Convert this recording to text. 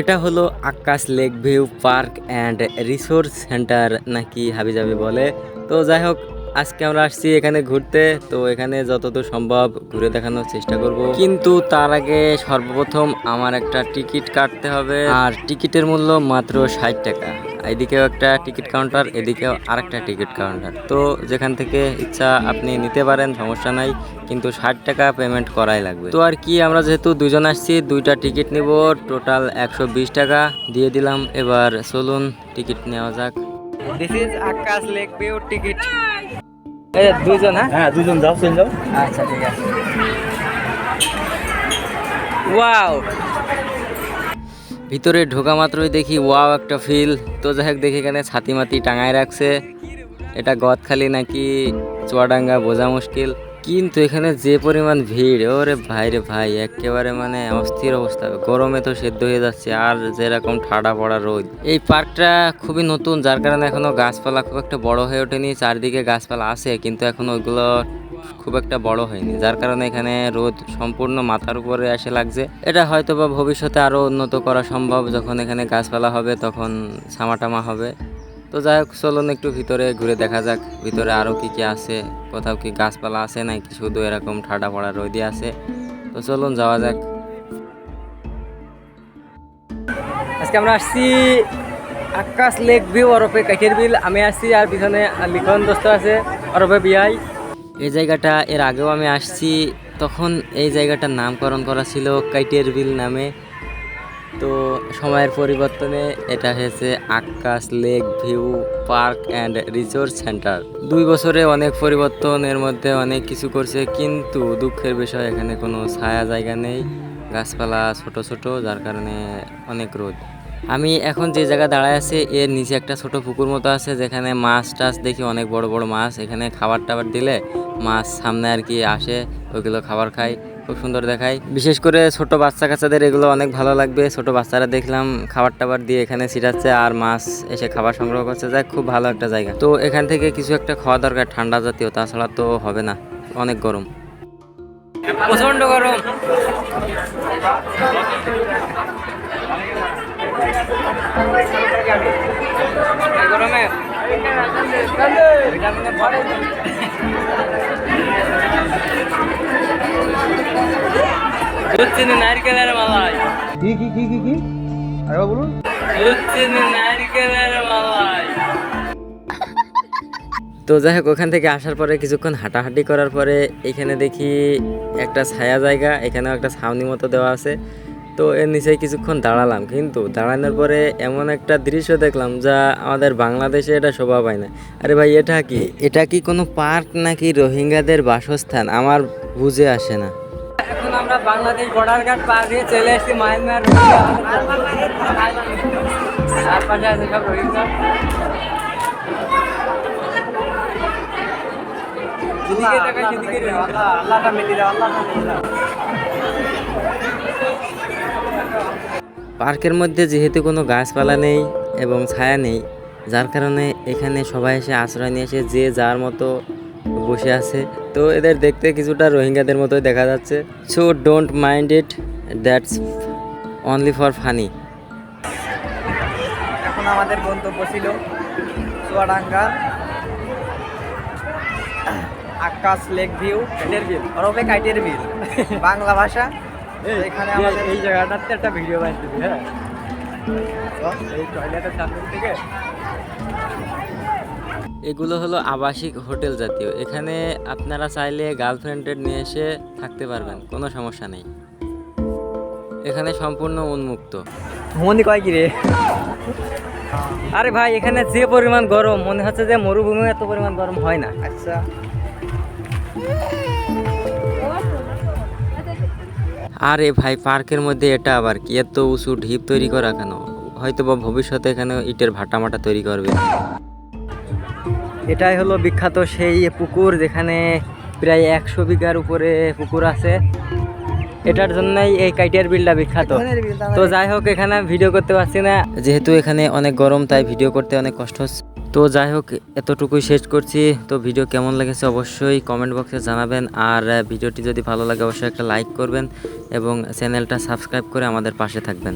এটা হলো Akash lake view park and resource centre নাকি হাবিজাবি বলে। তো যাই হোক আজকে আমরা আসছি এখানে ঘুরতে, তো এখানে যতদূর সম্ভব ঘুরে দেখানোর চেষ্টা করব। কিন্তু তার আগে সর্বপ্রথম আমার একটা টিকিট কাটতে হবে, আর টিকিটের মূল্য মাত্র ষাট টাকা। এদিকেও একটা টিকিট কাউন্টার, এদিকেও আরেকটা টিকিট কাউন্টার। তো যেখান থেকে ইচ্ছা আপনি নিতে পারেন, সমস্যা নাই, কিন্তু ষাট টাকা পেমেন্ট করাই লাগবে। তো আর কি, আমরা যেহেতু দুজন আসছি, দুইটা টিকিট নিব টোটাল একশো বিশ টাকা দিয়ে দিলাম। এবার চলুন টিকিট নেওয়া যাক। This is Akash lake view ticket দুজন হ্যাঁ? হ্যাঁ দুজন যাও চলে যাও। আচ্ছা ঠিক আছে। ওয়াও। ভিতরে ঢোকা মাত্রই দেখি ওয়াও একটা ফিল। তো যাই হোক দেখি এখানে ছাতি মাতি টাঙায় রাখছে। এটা গদখালি নাকি চুয়াডাঙ্গা বোঝা মুশকিল। কিন্তু এখানে যে পরিমাণ ভিড়, ওরে ভাই রে ভাই, একেবারে মানে অস্থির অবস্থা। গরমে তো সেদ্ধ হয়ে যাচ্ছে, আর যেরকম ঠাডা পড়া রোদ। এই পার্কটা খুবই নতুন, যার কারণে এখনও গাছপালা খুব একটা বড় হয়ে ওঠেনি। চারদিকে গাছপালা আছে, কিন্তু এখন ওইগুলো খুব একটা বড় হয়নি, যার কারণে এখানে রোদ সম্পূর্ণ মাথার উপরে এসে লাগছে। এটা হয়তো বা ভবিষ্যতে আরও উন্নত করা সম্ভব, যখন এখানে গাছপালা হবে, তখন ছামাটামা হবে। তো যাই হোক চলুন একটু ভিতরে ঘুরে দেখা যাক ভিতরে আরও কি কি আছে কোথাও কি গাছপালা আছে নাকি শুধু এরকম ঠাডা পড়া রোদই আছে। তো চলুন যাওয়া যাক। আজকে আমরা আসছি আকাশ লেক ভিউ ওরফে কাঠের বিল। আমি আসছি আর পিছনে লিখন দোস্ত আছে ওরফে বিআই। এই জায়গাটা এর আগেও আমি আসছি তখন এই জায়গাটার নামকরণ করা ছিল কাইটের বিল নামে। তো সময়ের পরিবর্তনে এটা হয়েছে Akash lake view park and resource centre দুই বছরে অনেক পরিবর্তন, এর মধ্যে অনেক কিছু করছে, কিন্তু দুঃখের বিষয়, এখানে কোনো ছায়া জায়গা নেই, গাছপালা ছোট ছোট, যার কারণে অনেক রোদ। আমি এখন যে জায়গা দাঁড়ায় আছে, এর নিচে একটা ছোট পুকুর মতো আছে, যেখানে মাছ টাছ দেখি, অনেক বড় বড় মাছ। এখানে খাবার টাবার দিলে মাছ সামনে আর কি আসে ওইগুলো খাবার খায়। খুব সুন্দর দেখায়। বিশেষ করে ছোট বাচ্চা কাচ্চাদের এগুলো অনেক ভালো লাগবে। ছোট বাচ্চারা দেখলাম খাবার টাবার দিয়ে এখানে ছিটাচ্ছে আর মাছ এসে খাবার সংগ্রহ করছে। যায় খুব ভালো একটা জায়গা। তো এখান থেকে কিছু একটা খাওয়া দরকার, ঠান্ডা জাতীয়, তাছাড়া তো হবে না। অনেক গরম। প্রচণ্ড গরম। গরমে। দুধ চিনি নারকেলের মালাই কি কি কি কি বলুন। দুধ চিনি নারকেলের মালাই তো যাই হোক ওখান থেকে আসার পরে কিছুক্ষণ হাঁটাহাঁটি করার পরে এখানে দেখি একটা ছায়া জায়গা এখানেও একটা ছাউনি মতো দেওয়া আছে। তো এর নিচে কিছুক্ষণ দাঁড়ালাম কিন্তু দাঁড়ানোর পরে এমন একটা দৃশ্য দেখলাম যা আমাদের বাংলাদেশে এটা শোভা পায় না। আরে ভাই এটা কি? এটা কি কোনো পার্ক নাকি রোহিঙ্গাদের বাসস্থান? আমার বুঝে আসে না। আমরা বাংলাদেশ বর্ডার গার্ড পার দিয়ে চলে এসেছি মায়ানমার আর পাশে আছে সব রোহিঙ্গা যেদিকে তাকাই সেদিকে রোহিঙ্গা। আল্লাহটা মিলি দাও আল্লাহটা মিলি দাও পার্কের মধ্যে যেহেতু কোনো গাছপালা নেই এবং ছায়া নেই যার কারণে এখানে সবাই এসে আশ্রয় নিয়ে এসে যে যার মতো বসে আছে। তো এদের দেখতে কিছুটা রোহিঙ্গাদের মতোই দেখা যাচ্ছে। So don't mind it that's only for funny এখন আমাদের গন্তব্য ছিল চুয়াডাঙ্গা। আকাশ লেক ভিউ কাইটের বিল ওরফে কাইটের বিল বাংলা ভাষা। এখানে আমাদের এই জায়গাটাতে একটা ভিডিও বানিয়েছি হ্যাঁ? এই টয়লেটের সামনে থেকে এগুলো হলো আবাসিক হোটেল জাতীয়। এখানে আপনারা চাইলে গার্লফ্রেন্ডের নিয়ে এসে থাকতে পারবেন কোনো সমস্যা নেই। এখানে সম্পূর্ণ উন্মুক্ত। মনি কয় কি রে? আরে ভাই এখানে যে পরিমাণ গরম মনে হচ্ছে যে মরুভূমি এত পরিমাণ গরম হয় না। আচ্ছা। আরে ভাই পার্কের মধ্যে এটা আবার কি? এত উঁচু ঢিপ তৈরি করা কেন? হয়তো বা ভবিষ্যতে এখানে ইটের ভাটা মাটা তৈরি করবে। এটাই হলো বিখ্যাত সেই পুকুর যেখানে প্রায় একশো বিঘার উপরে পুকুর আছে। এটার জন্যই এই কাইটিয়ার বিলটা বিখ্যাত। তো যাই হোক এখানে ভিডিও করতে পারছি না। যেহেতু এখানে অনেক গরম তাই ভিডিও করতে অনেক কষ্ট হচ্ছে। তো যাই হোক এতটুকুই শেষ করছি। তো ভিডিও কেমন লেগেছে অবশ্যই কমেন্ট বক্সে জানাবেন। আর ভিডিওটি যদি ভালো লাগে অবশ্যই একটা লাইক করবেন এবং চ্যানেলটা সাবস্ক্রাইব করে আমাদের পাশে থাকবেন।